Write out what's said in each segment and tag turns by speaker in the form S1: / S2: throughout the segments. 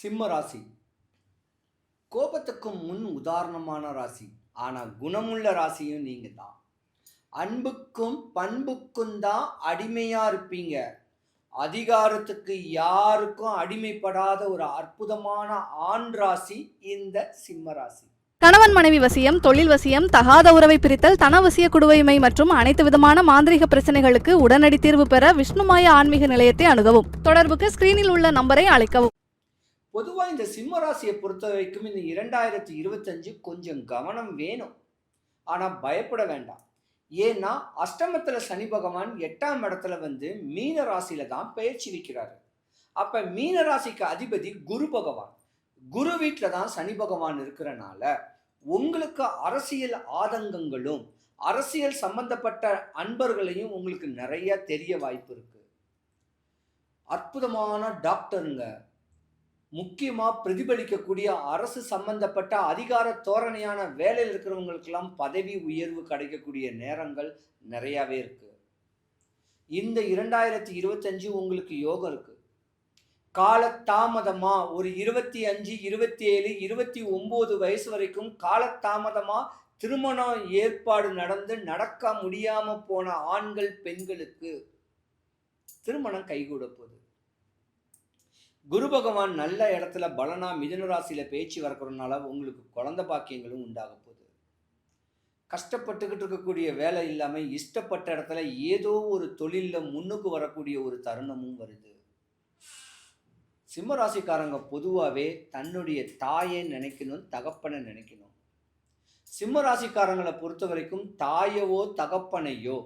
S1: சிம்ம ராசி. கோபத்துக்கும் முன் உதாரணமான ராசி. ஆனால் குணமுள்ள ராசியும் நீங்கள் தான் அன்புக்கும் பண்புக்கும் தான் அடிமையாக இருப்பீங்க. அதிகாரத்துக்கு யாருக்கும் அடிமைப்படாத ஒரு அற்புதமான ஆண் ராசி இந்த சிம்ம ராசி.
S2: கணவன் மனைவி வசியம் தொழில் வசியம் தகாத உறவை பிரித்தல் தனவசிய குடுவைமை மற்றும் அனைத்து விதமான மாந்திரிக பிரச்சனைகளுக்கு உடனடி தீர்வு பெற விஷ்ணுமாய ஆன்மீக நிலையத்தை அணுகவும். தொடர்புக்கு ஸ்கிரீனில் உள்ள நம்பரை அழைக்கவும்.
S1: பொதுவாக இந்த சிம்ம ராசியை பொறுத்த வரைக்கும் இந்த இரண்டாயிரத்தி இருபத்தஞ்சு கொஞ்சம் கவனம் வேணும். ஆனால் பயப்பட வேண்டாம். ஏன்னா அஷ்டமத்தில் சனி பகவான் எட்டாம் இடத்துல வந்து மீன ராசியில தான் பயிற்சி வைக்கிறாரு. அப்போ மீன ராசிக்கு அதிபதி குரு பகவான். குரு வீட்டில் தான் சனி பகவான் இருக்கிறனால உங்களுக்கு அரசியல் ஆதங்கங்களும் அரசியல் சம்பந்தப்பட்ட அன்பர்களையும் உங்களுக்கு நிறைய தெரிய வாய்ப்பு இருக்கு. அற்புதமான டாக்டருங்க. முக்கியமாக பிரதிபலிக்கக்கூடிய அரசு சம்பந்தப்பட்ட அதிகார தோரணையான வேலையில் இருக்கிறவங்களுக்கெல்லாம் பதவி உயர்வு கிடைக்கக்கூடிய நேரங்கள் நிறையாவே இருக்குது இந்த இரண்டாயிரத்தி இருபத்தஞ்சு உங்களுக்கு யோகம் இருக்குது கால தாமதமா ஒரு இருபத்தி அஞ்சு இருபத்தி ஏழு இருபத்தி ஒம்பது வயசு வரைக்கும் காலத்தாமதமாக திருமணம் ஏற்பாடு நடந்து நடக்க முடியாமல் போன ஆண்கள் பெண்களுக்கு திருமணம் கைகூட போகுது. குரு பகவான் நல்ல இடத்துல பலனா மிதுன ராசியில பேச்சு வரக்கிறதுனால உங்களுக்கு குழந்தை பாக்கியங்களும் உண்டாக போகுது. கஷ்டப்பட்டுக்கிட்டு இருக்கக்கூடிய வேலை இல்லாமல் இஷ்டப்பட்ட இடத்துல ஏதோ ஒரு தொழிலில் முன்னுக்கு வரக்கூடிய ஒரு தருணமும் வருது. சிம்ம ராசிக்காரங்க பொதுவாகவே தன்னுடைய தாயை நினைக்கணும் தகப்பனை நினைக்கணும். சிம்ம ராசிக்காரங்களை பொறுத்த வரைக்கும் தாயவோ தகப்பனையோ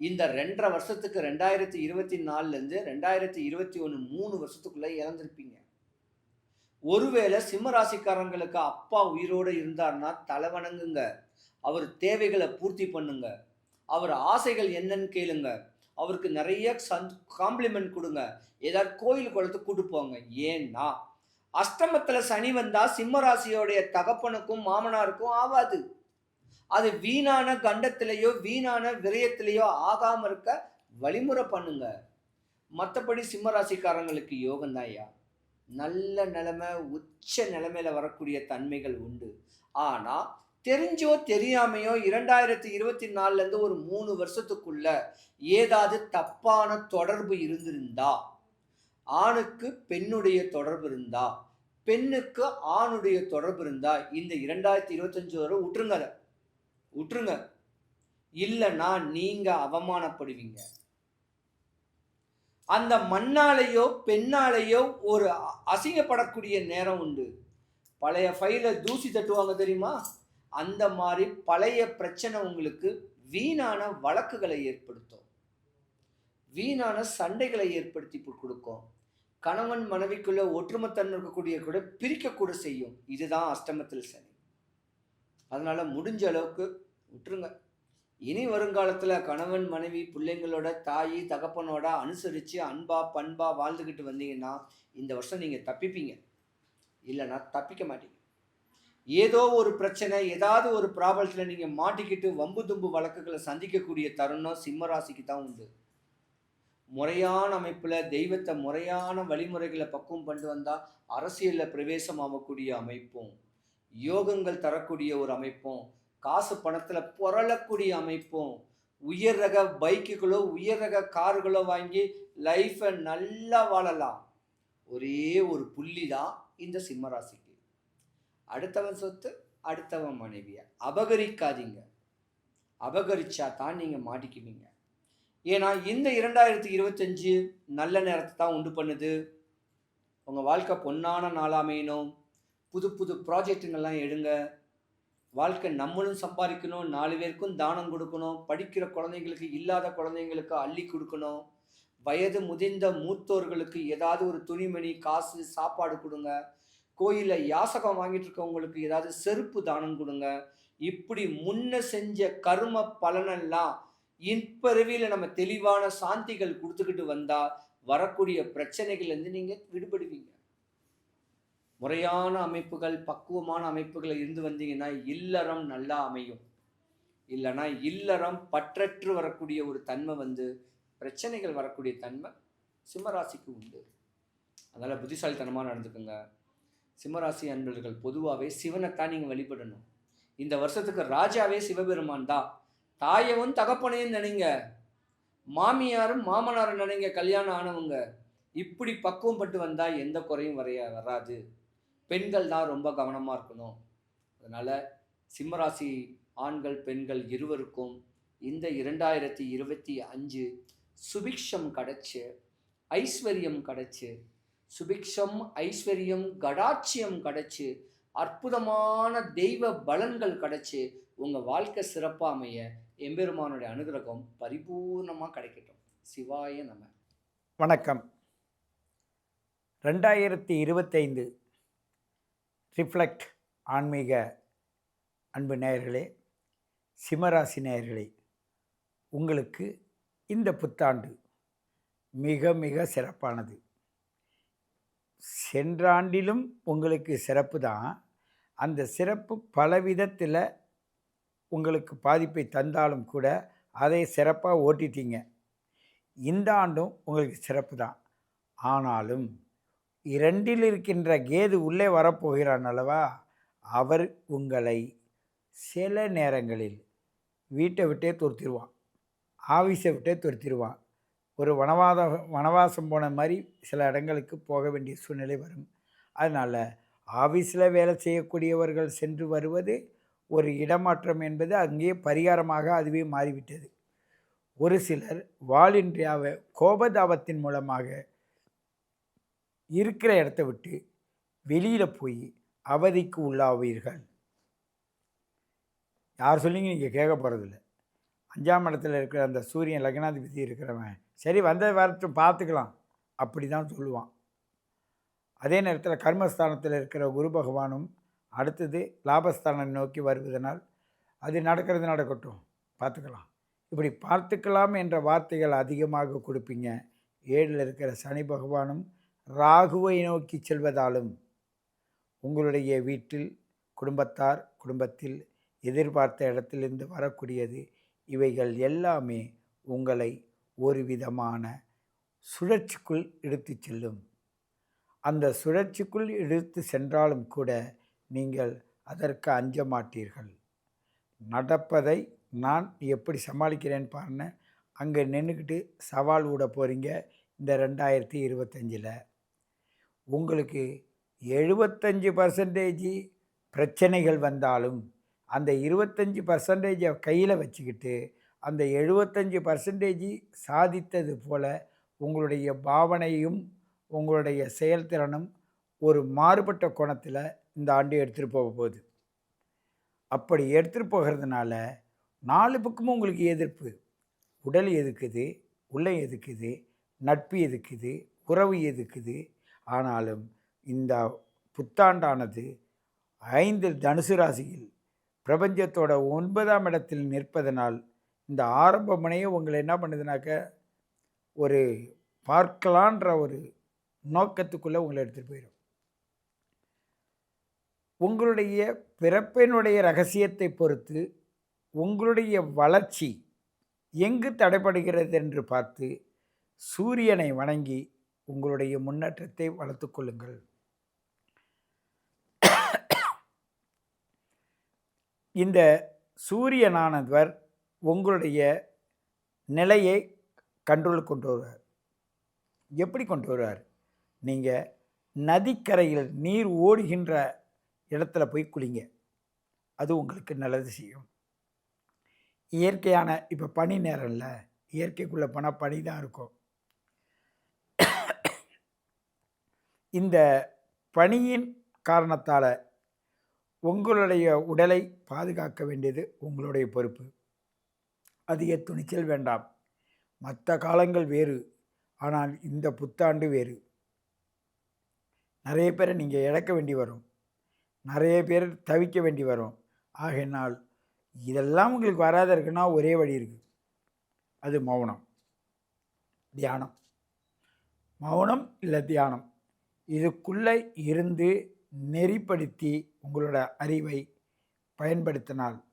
S1: இந்த ரெண்டரை வருஷத்துக்கு ரெண்டாயிரத்தி இருபத்தி நாலுலேருந்து ரெண்டாயிரத்தி இருபத்தி ஒன்று மூணு வருஷத்துக்குள்ளே இறந்துருப்பீங்க. ஒருவேளை சிம்ம ராசிக்காரங்களுக்கு அப்பா உயிரோடு இருந்தார்னா தலை வணங்குங்க. அவர் தேவைகளை பூர்த்தி பண்ணுங்க. அவர் ஆசைகள் என்னன்னு கேளுங்க. அவருக்கு நிறைய சந்த் காம்ப்ளிமெண்ட் கொடுங்க. ஏதாவது கோயில் குளத்துக்கு கூட்டு போங்க. ஏன்னா அஷ்டமத்தில் சனி வந்தால் சிம்ம ராசியோடைய தகப்பனுக்கும் மாமனாருக்கும் ஆகாது அது வீணான கண்டத்திலேயோ வீணான விரயத்திலேயோ ஆகாமல் இருக்க வழிமுறை பண்ணுங்க. மற்றபடி சிம்ம ராசிக்காரங்களுக்கு யோகம் ஐயா. நல்ல நிலைமை உச்ச நிலைமையில் வரக்கூடிய தன்மைகள் உண்டு. ஆனால் தெரிஞ்சோ தெரியாமையோ இரண்டாயிரத்தி இருபத்தி நாலுலேருந்து ஒரு மூணு வருஷத்துக்குள்ள ஏதாவது தப்பான தொடர்பு இருந்திருந்தா ஆணுக்கு பெண்ணுடைய தொடர்பு இருந்தா பெண்ணுக்கு ஆணுடைய தொடர்பு இருந்தா இந்த இரண்டாயிரத்தி இருபத்தஞ்சு வரை விட்டுருங்க அதை. விட்டுருங்க இல்லைன்னா நீங்கள் அவமானப்படுவீங்க. அந்த மண்ணாலேயோ பெண்ணாலேயோ ஒரு அ- அசிங்கப்படக்கூடிய நேரம் உண்டு. பழைய ஃபைலை தூசி தட்டுவாங்க தெரியுமா? அந்த மாதிரி பழைய பிரச்சனை உங்களுக்கு வீணான வழக்குகளை ஏற்படுத்தும். வீணான சண்டைகளை ஏற்படுத்தி கொடுக்கும். கணவன் மனைவிக்குள்ள ஒற்றுமைத்தன்மை இருக்கக்கூடிய கூட பிரிக்கக்கூட செய்யும். இதுதான் அஷ்டமத்தில் சனி. அதனால் முடிஞ்ச அளவுக்கு விட்டுருங்க. இனி வருங்காலத்தில் கணவன் மனைவி பிள்ளைங்களோட தாய் தகப்பனோட அனுசரித்து அன்பா பண்பா வாழ்ந்துக்கிட்டு வந்தீங்கன்னா இந்த வருஷம் நீங்கள் தப்பிப்பீங்க. இல்லைன்னா தப்பிக்க மாட்டீங்க. ஏதோ ஒரு பிரச்சனை ஏதாவது ஒரு ப்ராப்ளத்தில் நீங்கள் மாட்டிக்கிட்டு வம்பு தும்பு வழக்குகளை சந்திக்கக்கூடிய தருணம் சிம்மராசிக்கு தான் உண்டு. முறையான அமைப்பில் தெய்வத்தை முறையான வழிமுறைகளை பக்குவம் கொண்டு வந்தால் அரசியலில் பிரவேசம் ஆகக்கூடிய அமைப்பும் யோகங்கள் தரக்கூடிய ஒரு அமைப்பும் காசு பணத்தில் புரளக்கூடிய அமைப்பும் உயர் ரக பைக்குகளோ உயர் ரக கார்களோ வாங்கி லைஃப்பை நல்லா வாழலாம். ஒரே ஒரு புள்ளி தான் இந்த சிம்மராசிக்கு. அடுத்தவன் சொத்து அடுத்தவன் மனைவியை. அபகரிக்காதீங்க. அபகரிச்சா தான் நீங்கள் மாட்டிக்குவீங்க. ஏன்னா இந்த இரண்டாயிரத்தி இருபத்தஞ்சு நல்ல நேரத்தை தான் உண்டு பண்ணுது. உங்கள் வாழ்க்கை பொன்னான நாளாமையணும் புது புது ப்ராஜெக்டுங்கள்லாம் எடுங்க. வாழ்க்கை நம்மளும் சம்பாதிக்கணும் நாலு பேருக்கும் தானம் கொடுக்கணும் படிக்கிற குழந்தைங்களுக்கு இல்லாத குழந்தைங்களுக்கு அள்ளி கொடுக்கணும் வயது முதிர்ந்த மூத்தோர்களுக்கு ஏதாவது ஒரு துணிமணி காசு சாப்பாடு கொடுங்க. கோயிலில் யாசகம் வாங்கிட்டு இருக்கவங்களுக்கு ஏதாவது செருப்பு தானம் கொடுங்க. இப்படி முன்ன செஞ்ச கர்ம பலனெல்லாம் இன்பருவியில் நம்ம தெளிவான சாந்திகள் கொடுத்துக்கிட்டு வந்தால் வரக்கூடிய பிரச்சனைகள்லேருந்து நீங்கள் விடுபடுவீங்க. முறையான அமைப்புகள் பக்குவமான அமைப்புகள் இருந்து வந்தீங்கன்னா இல்லறம் நல்லா அமையும். இல்லைன்னா இல்லறம் பற்றற்று வரக்கூடிய ஒரு தன்மை வந்து பிரச்சனைகள் வரக்கூடிய தன்மை சிம்மராசிக்கு உண்டு. அதனால் புத்திசாலித்தனமாக நடந்துக்குங்க. சிம்மராசி அன்பர்கள் பொதுவாகவே சிவனைத்தான் நீங்கள் வழிபடணும். இந்த வருஷத்துக்கு ராஜாவே சிவபெருமான் தான். தாயவும் தகப்பனையும் நினைங்க. மாமியாரும் மாமனாரும் நினைங்க கல்யாணம் ஆனவங்க. இப்படி பக்குவம் பட்டு வந்தால் எந்த குறையும் வரைய வராது. பெண்கள் தான் ரொம்ப கவனமாக இருக்கணும். அதனால் சிம்மராசி ஆண்கள் பெண்கள் இருவருக்கும் இந்த இரண்டாயிரத்தி இருபத்தி அஞ்சு சுபிக்ஷம் கிடச்சி ஐஸ்வர்யம் கிடச்சி சுபிக்ஷம் ஐஸ்வர்யம் கடாட்சியம் கிடச்சி அற்புதமான தெய்வ பலன்கள் கிடைச்சு உங்கள் வாழ்க்கை சிறப்பாக அமைய எம்பெருமானுடைய அனுகிரகம் பரிபூர்ணமாக கிடைக்கட்டும். சிவாய நம.
S3: வணக்கம். ரெண்டாயிரத்தி இருபத்தைந்து ரிஃப்ளெக்ட் ஆன்மீக அன்பு நேயர்களே சிம்மராசி நேயர்களே உங்களுக்கு இந்த புத்தாண்டு மிக மிக சிறப்பானது. சென்ற ஆண்டிலும் உங்களுக்கு சிறப்பு தான். அந்த சிறப்பு பல விதத்தில் உங்களுக்கு பாதிப்பை தந்தாலும் கூட அதை சிறப்பாக ஓட்டிட்டீங்க. இந்த ஆண்டும் உங்களுக்கு சிறப்பு தான். ஆனாலும் இரண்டில் இருக்கின்ற கேது உள்ளே வரப்போகிறான் அல்லவா? அவர் உங்களை சில நேரங்களில் வீட்டை விட்டே துரத்திடுவான். ஆஃபீஸை விட்டே துரத்திடுவான். ஒரு வனவாத வனவாசம் போன மாதிரி சில இடங்களுக்கு போக வேண்டிய சூழ்நிலை வரும். அதனால் ஆஃபீஸில் வேலை செய்யக்கூடியவர்கள் சென்று வருவது ஒரு இடமாற்றம் என்பது அங்கேயே பரிகாரமாக அதுவே மாறிவிட்டது. ஒரு சிலர் வாலின்றியாவை கோபதாபத்தின் மூலமாக இருக்கிற இடத்த விட்டு வெளியில் போய் அவதிக்கு உள்ளாவீர்கள். யார் சொல்லிங்க நீங்கள் கேட்க போகிறதில்ல அஞ்சாம் இடத்துல இருக்கிற அந்த சூரியன் லக்னாதிபதி இருக்கிறவன் சரி வந்த வரட்டும் பார்த்துக்கலாம் அப்படி தான் சொல்லுவான். அதே நேரத்தில் கர்மஸ்தானத்தில் இருக்கிற குரு பகவானும் அடுத்தது லாபஸ்தானம் நோக்கி வருவதனால் அது நடக்கிறது நடக்கட்டும் பார்த்துக்கலாம். இப்படி பார்த்துக்கலாம் என்ற வார்த்தைகள் அதிகமாக கொடுப்பீங்க. ஏழில் இருக்கிற சனி பகவானும் ராகுவை நோக்கி செல்வதாலும் உங்களுடைய வீட்டில் குடும்பத்தார் குடும்பத்தில் எதிர்பார்த்த இடத்திலிருந்து வரக்கூடியது இவைகள் எல்லாமே உங்களை ஒரு விதமான சுழற்சிக்குள் இழுத்து செல்லும். அந்த சுழற்சிக்குள் இழுத்து சென்றாலும் கூட நீங்கள் அதற்கு அஞ்ச மாட்டீர்கள் நடப்பதை நான் எப்படி சமாளிக்கிறேன்னு பாருன்னு அங்கே நின்றுக்கிட்டு சவால் விட போகிறீங்க இந்த ரெண்டாயிரத்தி இருபத்தஞ்சில். உங்களுக்கு எழுபத்தஞ்சு பர்சன்டேஜ் பிரச்சனைகள் வந்தாலும் அந்த இருபத்தஞ்சி பர்சன்டேஜை கையில் வச்சுக்கிட்டு அந்த எழுபத்தஞ்சி பர்சன்டேஜ் சாதித்தது போல் உங்களுடைய பாவனையும் உங்களுடைய செயல்திறனும் ஒரு மாறுபட்ட கோணத்தில் இந்த ஆண்டு எடுத்துகிட்டு போக போகுது. அப்படி எடுத்துகிட்டு போகிறதுனால நாலு பக்கமும் உங்களுக்கு எதிர்ப்பு. உடல் எதுக்குது? உள்ளே எதுக்குது? நட்பு எதுக்குது? உறவு எதுக்குது? ஆனாலும் இந்த புத்தாண்டானது ஐந்தில் தனுசு ராசியில் பிரபஞ்சத்தோட ஒன்பதாம் இடத்தில் நிற்பதனால் இந்த ஆரம்ப முனையை உங்களை என்ன பண்ணுதுனாக்க ஒரு பார்க்கலான்ற ஒரு நோக்கத்துக்குள்ளே உங்களை எடுத்துகிட்டு போயிடும் உங்களுடைய பிறப்பினுடைய ரகசியத்தை பொறுத்து உங்களுடைய வளர்ச்சி எங்கு தடைபடுகிறது என்று பார்த்து சூரியனை வணங்கி உங்களுடைய முன்னேற்றத்தை வளர்த்து கொள்ளுங்கள். இந்த சூரியனானவர் உங்களுடைய நிலையை கண்ட்ரோல் கொண்டு வருவார். எப்படி கொண்டு வருவார்? நீங்கள் நதிக்கரையில் நீர் ஓடுகின்ற இடத்துல போய் குளிங்க. அது உங்களுக்கு நல்லது செய்யும். இயற்கையான இப்போ பனி நேரம்ல இயற்கைக்குள்ளே போனால் பனி தான் இருக்கும். இந்த பணியின் காரணத்தால் உங்களுடைய உடலை பாதுகாக்க வேண்டியது உங்களுடைய பொறுப்பு. அதிக துணிச்சல் வேண்டாம். மற்ற காலங்கள் வேறு ஆனால் இந்த புத்தாண்டு வேறு. நிறைய பேரை நீங்கள் இழக்க வேண்டி வரும். நிறைய பேர் தவிக்க வேண்டி வரும். ஆகையினால் இதெல்லாம் உங்களுக்கு வராத இருக்குன்னா ஒரே வழி இருக்குது அது மௌனம். தியானம். மௌனம் இல்லை தியானம். இதுக்குள்ளே இருந்து நெறிப்படுத்தி உங்களோட அறிவை பயன்படுத்தினால்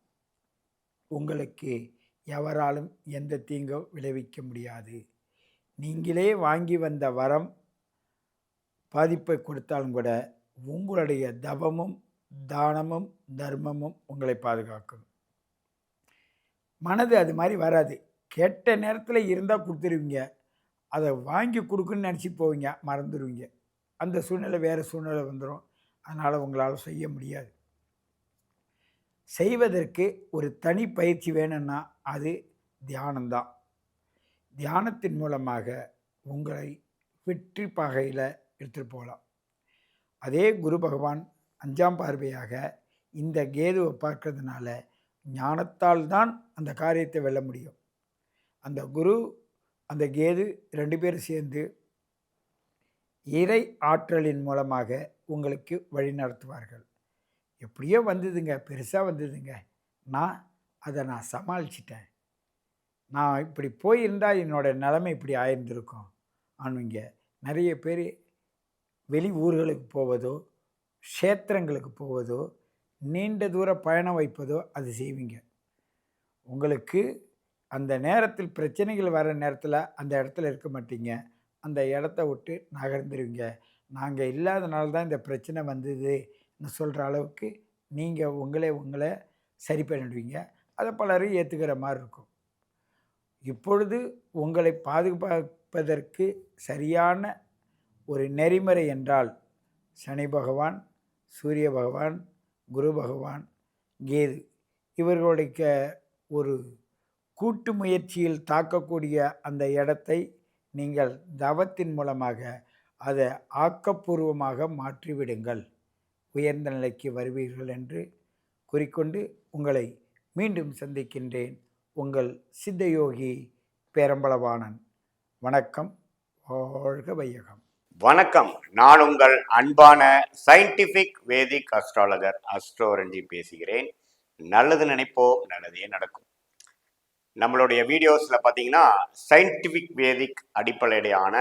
S3: உங்களுக்கு எவராலும் எந்த தீங்கோ விளைவிக்க முடியாது. நீங்களே வாங்கி வந்த வரம் பாதிப்பை கொடுத்தாலும் கூட உங்களுடைய தவமும் தானமும் தர்மமும் உங்களை பாதுகாக்கும். மனது அது மாதிரி வராது. கெட்ட நேரத்தில் இருந்தால் கொடுத்துருவீங்க. அதை வாங்கி கொடுக்குன்னு நினச்சி போவீங்க. மறந்துடுவீங்க அந்த சூழ்நிலை வேறு சூழ்நிலை வந்துடும் அதனால் உங்களால் செய்ய முடியாது. செய்வதற்கு ஒரு தனி பயிற்சி வேணும்னா அது தியானம்தான். தியானத்தின் மூலமாக உங்களை வெற்றி பாகையில் எடுத்துகிட்டு போகலாம். அதே குரு பகவான் அஞ்சாம் பார்வையாக இந்த கேதுவை பார்க்கறதுனால ஞானத்தால் தான் அந்த காரியத்தை வெல்ல முடியும். அந்த குரு அந்த கேது ரெண்டு பேரும் சேர்ந்து இறை ஆற்றலின் மூலமாக உங்களுக்கு வழிநடத்துவார்கள் எப்படியோ வந்ததுங்க பெருசாக வந்ததுங்க. நான் அதை நான் சமாளிச்சிட்டேன். நான் இப்படி போயிருந்தால் என்னோடய நிலைமை இப்படி ஆயிருந்திருக்கும். ஆனுங்க நிறைய பேர் வெளி ஊர்களுக்கு போவதோ க்ஷேத்திரங்களுக்கு போவதோ நீண்ட தூர பயணம் வைப்பதோ அது செய்வீங்க. உங்களுக்கு அந்த நேரத்தில் பிரச்சனைகள் வர நேரத்தில் அந்த இடத்துல இருக்க மாட்டீங்க. அந்த இடத்த விட்டு நகர்ந்துருவீங்க. நாங்கள் இல்லாதனால தான் இந்த பிரச்சனை வந்ததுன்னு சொல்கிற அளவுக்கு நீங்கள் உங்களே உங்களை சரி பண்ணிடுவீங்க. அதை பலரும் ஏற்றுக்கிற மாதிரி இருக்கும். இப்பொழுது உங்களை பாதுகாப்பதற்கு சரியான ஒரு நெறிமுறை என்றால் சனி பகவான் சூரிய பகவான் குரு பகவான் கேது இவர்களுடைய ஒரு கூட்டு முயற்சியில் தாக்கக்கூடிய அந்த இடத்தை நீங்கள் தவத்தின் மூலமாக அதை ஆக்கப்பூர்வமாக மாற்றிவிடுங்கள். உயர்ந்த நிலைக்கு வருவீர்கள் என்று கூறிக்கொண்டு உங்களை மீண்டும் சந்திக்கின்றேன். உங்கள் சித்தயோகி பேரம்பளவாணன் வணக்கம். வாழ்க வையகம்.
S4: வணக்கம். நான் உங்கள் அன்பான சயின்டிபிக் வேதிக் அஸ்ட்ராலஜர் அஸ்ட்ரோரஞ்சி பேசுகிறேன். நல்லது நினைப்போம் நல்லதே நடக்கும். நம்மளுடைய வீடியோஸில் பார்த்தீங்கன்னா சயின்டிஃபிக் வேதிக் அடிப்படையான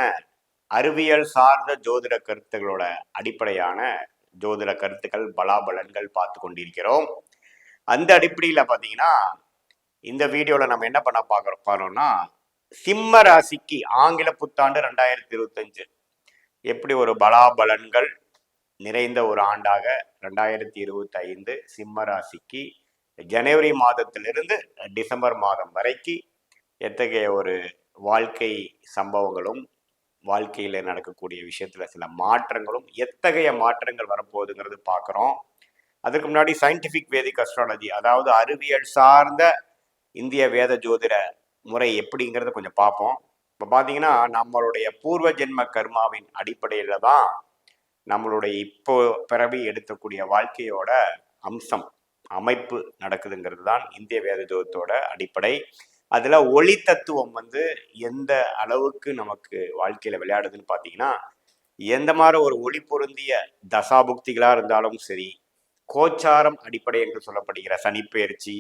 S4: அறிவியல் சார்ந்த ஜோதிட கருத்துக்களோட அடிப்படையான ஜோதிட கருத்துக்கள் பலாபலன்கள் பார்த்து கொண்டிருக்கிறோம். அந்த அடிப்படையில் பார்த்தீங்கன்னா இந்த வீடியோவில் நம்ம என்ன பண்ண பார்க்குறோம் பாருன்னா சிம்ம ராசிக்கு ஆங்கில புத்தாண்டு ரெண்டாயிரத்தி இருபத்தஞ்சு. எப்படி ஒரு பலாபலன்கள் நிறைந்த ஒரு ஆண்டாக ரெண்டாயிரத்தி இருபத்தி ஐந்து சிம்ம ராசிக்கு ஜனவரி மாதத்திலிருந்து டிசம்பர் மாதம் வரைக்கு எத்தகைய ஒரு வாழ்க்கை சம்பவங்களும் வாழ்க்கையில் நடக்கக்கூடிய விஷயத்தில் சில மாற்றங்களும் எத்தகைய மாற்றங்கள் வரப்போகுதுங்கிறது பார்க்குறோம் அதுக்கு முன்னாடி சயின்டிஃபிக் வேதிக் அஸ்ட்ராலஜி அதாவது அறிவியல் சார்ந்த இந்திய வேத ஜோதிட முறை எப்படிங்கிறத கொஞ்சம் பார்ப்போம் இப்போ பார்த்தீங்கன்னா நம்மளுடைய பூர்வ ஜென்ம கர்மாவின் அடிப்படையில் தான் நம்மளுடைய இப்போ பிறவி எடுக்கக்கூடிய வாழ்க்கையோட அம்சம். அமைப்பு நடக்குதுங்கிறது தான் இந்திய வேத ஜோதத்தோட அடிப்படை. அதில் ஒளி தத்துவம் வந்து எந்த அளவுக்கு நமக்கு வாழ்க்கையில் விளையாடுதுன்னு பார்த்தீங்கன்னா எந்த மாதிரி ஒரு ஒளி பொருந்திய தசாபுக்திகளாக இருந்தாலும் சரி கோச்சாரம் அடிப்படை என்று சொல்லப்படுகிற சனிப்பெயர்ச்சி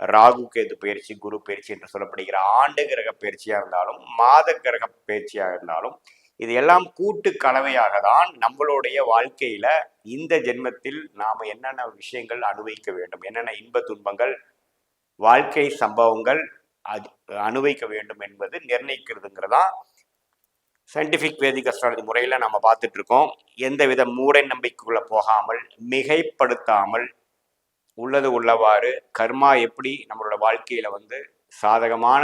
S4: ராகு கேது பயிற்சி குரு பயிற்சி என்று சொல்லப்படுகிற ஆண்டு கிரக பயிற்சியாக இருந்தாலும் மாத கிரக பயிற்சியாக இருந்தாலும் இது எல்லாம் கூட்டு கலவையாக தான் நம்மளுடைய வாழ்க்கையில இந்த ஜென்மத்தில் நாம் என்னென்ன விஷயங்கள் அனுபவிக்க வேண்டும்? என்னென்ன இன்ப துன்பங்கள் வாழ்க்கை சம்பவங்கள் அது அனுபவிக்க வேண்டும் என்பது நிர்ணயிக்கிறதுங்கிறதா சயின்டிஃபிக் வேதிக் அஸ்ட்ராலஜி முறையில் நம்ம பார்த்துட்டு இருக்கோம். எந்தவித மூட நம்பிக்கைக்குள்ளே போகாமல் மிகைப்படுத்தாமல் உள்ளது உள்ளவாறு கர்மா எப்படி நம்மளோட வாழ்க்கையில் வந்து சாதகமான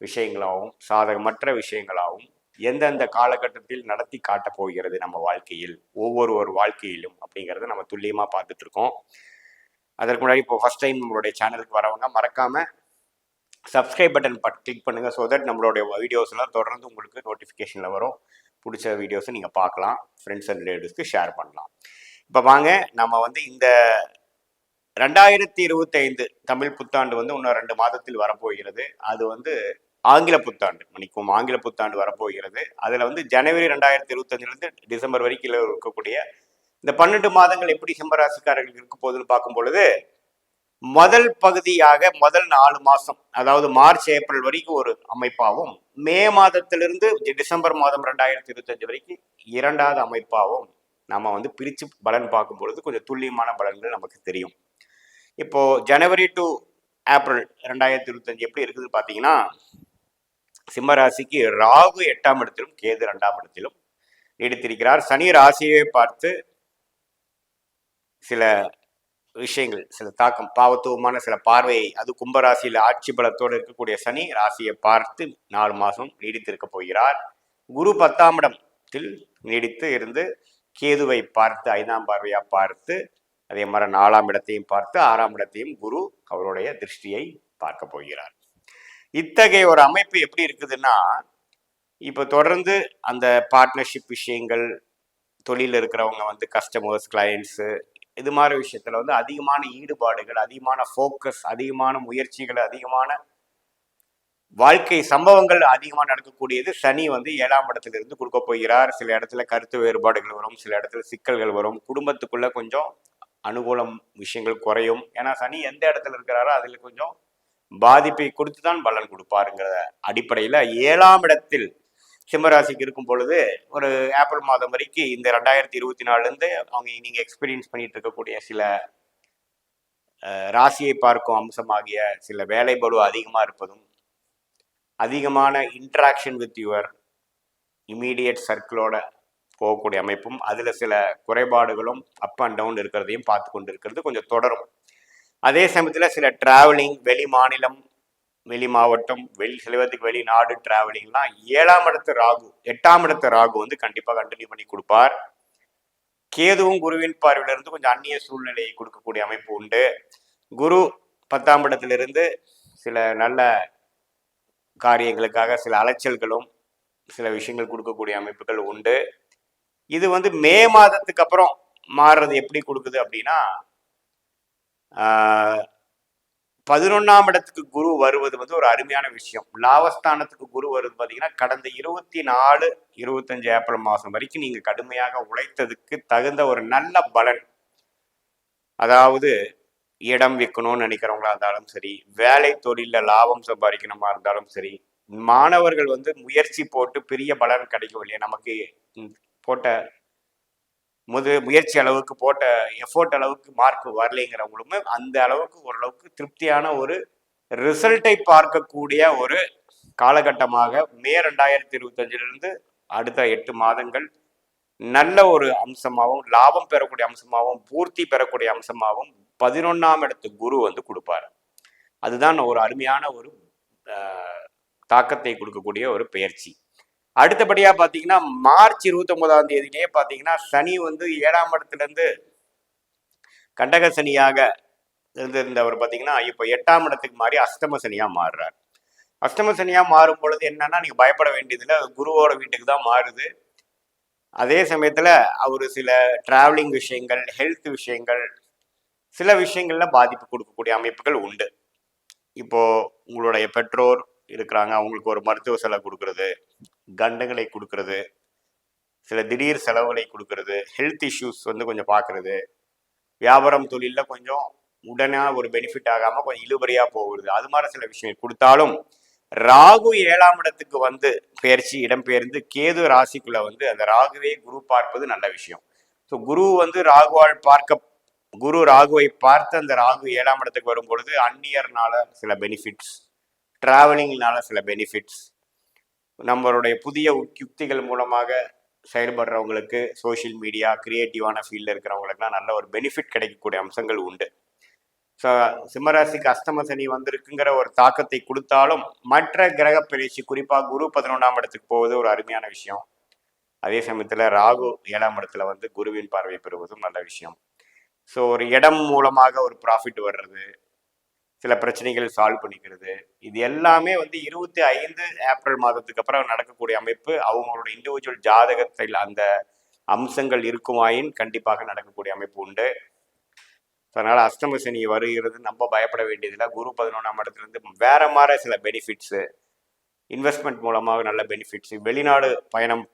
S4: விஷயங்களாகவும் சாதகமற்ற விஷயங்களாகவும் எந்தெந்த காலகட்டத்தில் நடத்தி காட்டப் போகிறது நம்ம வாழ்க்கையில் ஒவ்வொரு ஒரு வாழ்க்கையிலும் அப்படிங்கிறத நம்ம துல்லியமாக பார்த்துட்டு இருக்கோம். அதற்கு முன்னாடி இப்போ ஃபர்ஸ்ட் டைம் நம்மளுடைய சேனலுக்கு வரவங்க மறக்காம சப்ஸ்கிரைப் பட்டன் பட் கிளிக் பண்ணுங்கள் ஸோ தட் நம்மளுடைய வீடியோஸ்லாம் தொடர்ந்து உங்களுக்கு நோட்டிஃபிகேஷனில் வரும். பிடிச்ச வீடியோஸை நீங்கள் பார்க்கலாம். ஃப்ரெண்ட்ஸ் அண்ட் ரிலேட்டிவ்ஸ்க்கு ஷேர் பண்ணலாம். இப்போ வாங்க நம்ம வந்து இந்த ரெண்டாயிரத்தி இருபத்தைந்து தமிழ் புத்தாண்டு வந்து இன்னும் ரெண்டு மாதத்தில் வரப்போகிறது. அது வந்து ஆங்கில புத்தாண்டு மணிக்கும் ஆங்கில புத்தாண்டு வரப்போகிறது. அதில் வந்து ஜனவரி ரெண்டாயிரத்தி இருபத்தஞ்சிலிருந்து டிசம்பர் வரைக்கும் இருக்கக்கூடிய இந்த பன்னெண்டு மாதங்கள் எப்படி சிம்மராசிக்காரர்களுக்கு இருக்க போகுதுன்னு பார்க்கும் பொழுது முதல் பகுதியாக முதல் நாலு மாதம் அதாவது மார்ச் ஏப்ரல் வரைக்கும் ஒரு அமைப்பாகவும் மே மாதத்திலிருந்து டிசம்பர் மாதம் ரெண்டாயிரத்தி இருபத்தஞ்சு வரைக்கும் இரண்டாவது அமைப்பாகவும் நம்ம வந்து பிரித்து பலன் பார்க்கும் பொழுது கொஞ்சம் துல்லியமான பலன்கள் நமக்கு தெரியும். இப்போ ஜனவரி டு ஏப்ரல் ரெண்டாயிரத்தி இருபத்தஞ்சு எப்படி இருக்குதுன்னு பார்த்தீங்கன்னா சிம்மராசிக்கு ராகு எட்டாம் இடத்திலும் கேது ரெண்டாம் இடத்திலும் நீடித்திருக்கிறார். சனி ராசியை பார்த்து சில விஷயங்கள் சில தாக்கம் பாவத்துவமான சில பார்வையை அது கும்பராசியில் ஆட்சி பலத்தோடு இருக்கக்கூடிய சனி ராசியை பார்த்து நாலு மாதம் நீடித்திருக்க போகிறார். குரு பத்தாம் இடத்தில் நீடித்து இருந்து கேதுவை பார்த்து ஐந்தாம் பார்வையாக பார்த்து அதே மாதிரி நாலாம் இடத்தையும் பார்த்து ஆறாம் இடத்தையும் குரு அவருடைய திருஷ்டியை பார்க்க போகிறார். இத்தகைய ஒரு அமைப்பு எப்படி இருக்குதுன்னா இப்போ தொடர்ந்து அந்த பார்ட்னர்ஷிப் விஷயங்கள் தொழிலில் இருக்கிறவங்க வந்து கஸ்டமர்ஸ் கிளையண்ட்ஸு இது மாதிரி விஷயத்தில் வந்து அதிகமான ஈடுபாடுகள் அதிகமான ஃபோக்கஸ் அதிகமான முயற்சிகள் அதிகமான வாழ்க்கை சம்பவங்கள் அதிகமாக நடக்கக்கூடியது சனி வந்து ஏழாம் இடத்துல இருந்து கொடுக்க போகிறார். சில இடத்துல கருத்து வேறுபாடுகள் வரும் சில இடத்துல சிக்கல்கள் வரும். குடும்பத்துக்குள்ள கொஞ்சம் அனுகூலம் விஷயங்கள் குறையும். ஏன்னா சனி எந்த இடத்துல இருக்கிறாரோ அதில் கொஞ்சம் பாதிப்பை கொடுத்து தான் பலன் கொடுப்பாருங்கிற அடிப்படையில் ஏழாம் இடத்தில் சிம்மராசிக்கு இருக்கும் பொழுது ஒரு ஏப்ரல் மாதம் வரைக்கும் இந்த ரெண்டாயிரத்தி இருபத்தி நாலுலேருந்து அவங்க நீங்கள் எக்ஸ்பீரியன்ஸ் பண்ணிட்டு இருக்கக்கூடிய சில ராசியை பார்க்கும் அம்சமாகிய சில வேலை அதிகமாக இருப்பதும் அதிகமான இன்ட்ராக்ஷன் வித் யுவர் இமீடியட் சர்க்கிளோட போகக்கூடிய அமைப்பும் அதில் சில குறைபாடுகளும் அப் அண்ட் டவுன் இருக்கிறதையும் பார்த்து கொண்டு இருக்கிறது கொஞ்சம் தொடரும். அதே சமயத்தில் சில டிராவலிங் வெளி மாநிலம் வெளி மாவட்டம் வெளி செல்வதுக்கு வெளிநாடு டிராவலிங்லாம் ஏழாம் இடத்து ராகு எட்டாம் இடத்து ராகு வந்து கண்டிப்பாக கண்டினியூ பண்ணி கொடுப்பார். கேதுவும் குருவின் பார்வையிலிருந்து கொஞ்சம் அந்நிய சூழ்நிலையை கொடுக்கக்கூடிய அமைப்பு உண்டு. குரு பத்தாம் இடத்திலிருந்து சில நல்ல காரியங்களுக்காக சில அலைச்சல்களும் சில விஷயங்கள் கொடுக்கக்கூடிய அமைப்புகள் உண்டு. இது வந்து மே மாதத்துக்கு அப்புறம் மாறுறது எப்படி கொடுக்குது அப்படின்னா பதினொன்னாம் இடத்துக்கு குரு வருவது வந்து ஒரு அருமையான விஷயம். லாபஸ்தானத்துக்கு குரு வருது பார்த்தீங்கன்னா கடந்த இருபத்தி நாலு இருபத்தஞ்சு ஏப்ரல் மாதம் வரைக்கும் நீங்கள் கடுமையாக உழைத்ததுக்கு தகுந்த ஒரு நல்ல பலன். அதாவது இடம் விற்கணும்னு நினைக்கிறவங்களா இருந்தாலும் சரி வேலை தொழிலில் லாபம் சம்பாதிக்கணுமா இருந்தாலும் சரி மாணவர்கள் வந்து முயற்சி போட்டு பெரிய பலன் கிடைக்கவில்லையே நமக்கு போட்ட முது முயற்சி அளவுக்கு போட்ட எஃபோர்ட் அளவுக்கு மார்க் வரலைங்கிறவங்களுமே அந்த அளவுக்கு ஓரளவுக்கு திருப்தியான ஒரு ரிசல்ட்டை பார்க்கக்கூடிய ஒரு காலகட்டமாக மே ரெண்டாயிரத்தி இருபத்தஞ்சிலிருந்து அடுத்த எட்டு மாதங்கள் நல்ல ஒரு அம்சமாகவும் லாபம் பெறக்கூடிய அம்சமாகவும் பூர்த்தி பெறக்கூடிய அம்சமாகவும் பதினொன்னாம் இடத்து குரு வந்து கொடுப்பார். அதுதான் ஒரு அருமையான ஒரு தாக்கத்தை கொடுக்கக்கூடிய ஒரு பயிற்சி அடுத்தபடியா பாத்தீங்கன்னா மார்ச் இருபத்தி ஒன்பதாம் தேதியிலேயே பாத்தீங்கன்னா சனி வந்து ஏழாம் இடத்துலேருந்து கண்டக சனியாக இருந்திருந்தவர் பாத்தீங்கன்னா இப்போ எட்டாம் இடத்துக்கு மாறி அஷ்டம சனியா மாறுறார். அஷ்டம சனியா மாறும் பொழுது என்னன்னா நீங்க பயப்பட வேண்டியதில்லை. அது குருவோட வீட்டுக்கு தான் மாறுது. அதே சமயத்துல அவர் சில டிராவலிங் விஷயங்கள் ஹெல்த் விஷயங்கள் சில விஷயங்கள்ல பாதிப்பு கொடுக்கக்கூடிய அமைப்புகள் உண்டு. இப்போ உங்களுடைய பெற்றோர் இருக்கிறாங்க அவங்களுக்கு ஒரு மருத்துவ செலவு கொடுக்கறது கண்டங்களை கொடுக்கறது சில திடீர் செலவுகளை கொடுக்கறது ஹெல்த் இஷ்யூஸ் வந்து கொஞ்சம் பார்க்கறது. வியாபாரம் தொழிலில் கொஞ்சம் உடனே ஒரு பெனிஃபிட் ஆகாமல் கொஞ்சம் இழுபறியாக போகிறது அது மாதிரி சில விஷயங்கள் கொடுத்தாலும் ராகு ஏழாம் இடத்துக்கு வந்து பெயர்ச்சி இடம்பெயர்ந்து கேது ராசிக்குள்ள வந்து அந்த ராகுவே குரு பார்ப்பது நல்ல விஷயம். ஸோ குரு வந்து ராகுவால் பார்க்க குரு ராகுவை பார்த்து அந்த ராகு ஏழாம் இடத்துக்கு வரும் பொழுது அந்நியர்னால சில பெனிஃபிட்ஸ் டிராவலிங்னால சில பெனிஃபிட்ஸ் நம்மளுடைய புதிய யுக்திகள் மூலமாக செயல்படுறவங்களுக்கு சோஷியல் மீடியா கிரியேட்டிவான ஃபீல்டில் இருக்கிறவங்களுக்குலாம் நல்ல ஒரு பெனிஃபிட் கிடைக்கக்கூடிய அம்சங்கள் உண்டு. ஸோ சிம்மராசிக்கு அஸ்தம சனி வந்திருக்குங்கிற ஒரு தாக்கத்தை கொடுத்தாலும் மற்ற கிரக பயிற்சி குறிப்பாக குரு பதினொன்றாம் இடத்துக்கு போவது ஒரு அருமையான விஷயம். அதே சமயத்தில் ராகு ஏழாம் இடத்துல வந்து குருவின் பார்வை பெறுவதும் நல்ல விஷயம். ஸோ ஒரு இடம் மூலமாக ஒரு ப்ராஃபிட் வர்றது சில பிரச்சனைகள் சால்வ் பண்ணிக்கிறது. இது எல்லாமே வந்து இருபத்தி ஐந்து ஏப்ரல் மாதத்துக்கு அப்புறம் நடக்கக்கூடிய அமைப்பு. அவங்களோட இண்டிவிஜுவல் ஜாதகத்தில் அந்த அம்சங்கள் இருக்குமாயின் கண்டிப்பாக நடக்கக்கூடிய அமைப்பு உண்டு. அதனால் அஷ்டம சனி வருகிறது. நம்ம பயப்பட வேண்டியதில்லை. குரு பதினொன்றாம் இடத்துலேருந்து வேற மாதிரி சில பெனிஃபிட்ஸு இன்வெஸ்ட்மெண்ட் மூலமாக நல்ல பெனிஃபிட்ஸு வெளிநாடு பயணம்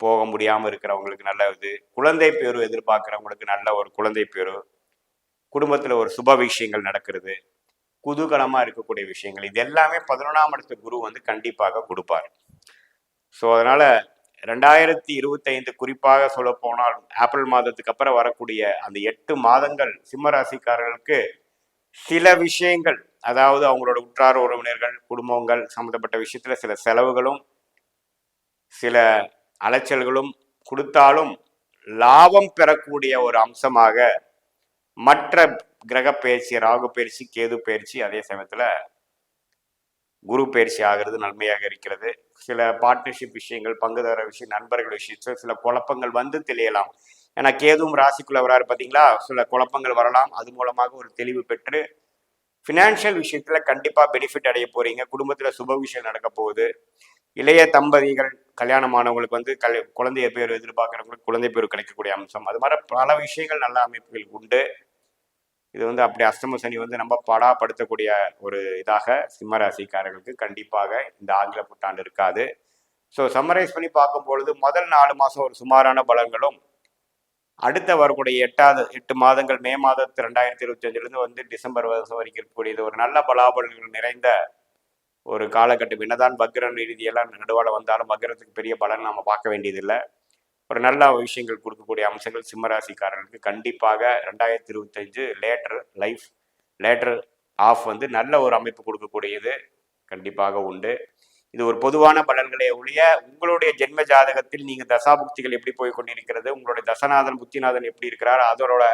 S4: போக முடியாமல் இருக்கிறவங்களுக்கு நல்ல இது குழந்தை பேரு எதிர்பார்க்குறவங்களுக்கு நல்ல ஒரு குழந்தை பேரு குடும்பத்தில் ஒரு சுப விஷயங்கள் நடக்கிறது. குதூகலமாக இருக்கக்கூடிய விஷயங்கள். இது எல்லாமே பதினொன்றாம் இடத்து குரு வந்து கண்டிப்பாக கொடுப்பார். ஸோ அதனால் ரெண்டாயிரத்தி இருபத்தைந்து குறிப்பாக சொல்ல போனால் ஏப்ரல் மாதத்துக்கு அப்புறம் வரக்கூடிய அந்த எட்டு மாதங்கள் சிம்மராசிக்காரர்களுக்கு சில விஷயங்கள் அதாவது அவங்களோட உற்றார் உறவினர்கள் குடும்பங்கள் சம்மந்தப்பட்ட விஷயத்தில் சில செலவுகளும் சில அலைச்சல்களும் கொடுத்தாலும் லாபம் பெறக்கூடிய ஒரு அம்சமாக மற்ற கிரக பயிற்சி ராகு பயிற்சி கேது பயிற்சி அதே சமயத்தில் குரு பயிற்சி ஆகிறது நன்மையாக இருக்கிறது. சில பார்ட்னர்ஷிப் விஷயங்கள் பங்குதார விஷயம் நண்பர்கள் விஷயத்தில் சில குழப்பங்கள் வந்து தெளியலாம். ஏன்னா கேதுவும் ராசிக்குள்ள வராரு பார்த்தீங்களா சில குழப்பங்கள் வரலாம். அது மூலமாக ஒரு தெளிவு பெற்று ஃபினான்ஷியல் விஷயத்துல கண்டிப்பாக பெனிஃபிட் அடைய போகிறீங்க குடும்பத்தில் சுப விஷயம் நடக்க போகுது. இளைய தம்பதிகள் கல்யாணமானவங்களுக்கு வந்து கல் குழந்தைய பேர் எதிர்பார்க்குறவங்களுக்கு குழந்தை பேர் கிடைக்கக்கூடிய அம்சம். அது மாதிரி பல விஷயங்கள் நல்ல அமைப்புகள் உண்டு. இது வந்து அப்படி அஷ்டம சனி வந்து நம்ம படாப்படுத்தக்கூடிய ஒரு இதாக சிம்மராசிக்காரர்களுக்கு கண்டிப்பாக இந்த ஆங்கில புத்தாண்டு இருக்காது. ஸோ சம்மரைஸ் பண்ணி பார்க்கும் பொழுது முதல் நாலு மாதம் ஒரு சுமாரான பலன்களும் அடுத்த வரக்கூடிய எட்டாவது எட்டு மாதங்கள் மே மாதத்து ரெண்டாயிரத்தி இருபத்தஞ்சிலிருந்து வந்து டிசம்பர் வருஷம் வரைக்கும் இருக்கக்கூடியது ஒரு நல்ல பலாபலன்கள் நிறைந்த ஒரு காலகட்டம் என்னதான் பக்ரன் ரீதியெல்லாம் நடுவால் வந்தாலும் பக்ரத்துக்கு பெரிய பலன் நம்ம பார்க்க வேண்டியதில்லை. ஒரு நல்ல விஷயங்கள் கொடுக்கக்கூடிய அம்சங்கள் சிம்மராசிக்காரர்களுக்கு கண்டிப்பாக ரெண்டாயிரத்தி இருபத்தஞ்சு லேட்டர் லைஃப் லேட்டர் ஆஃப் வந்து நல்ல ஒரு அமைப்பு கொடுக்கக்கூடியது கண்டிப்பாக உண்டு. இது ஒரு பொதுவான பலன்களே ஒழிய உங்களுடைய ஜென்ம ஜாதகத்தில் நீங்கள் தசாபுக்திகள் எப்படி போய் கொண்டிருக்கிறது உங்களுடைய தசநாதன் புத்திநாதன் எப்படி இருக்கிறார் அதோட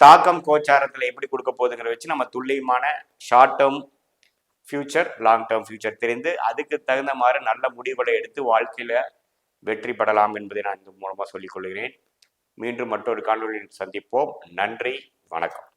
S4: தாக்கம் கோச்சாரத்தில் எப்படி கொடுக்க போகுதுங்கிறத வச்சு நம்ம துல்லியமான short term future long term future தெரிந்து அதுக்கு தகுந்த மாதிரி நல்ல முடிவுகளை எடுத்து வாழ்க்கையில் வெற்றி பெறலாம் என்பதை நான் இந்த மூலமாக சொல்லிக் கொள்கிறேன். மீண்டும் மற்றொரு காணொலியில் சந்திப்போம். நன்றி வணக்கம்.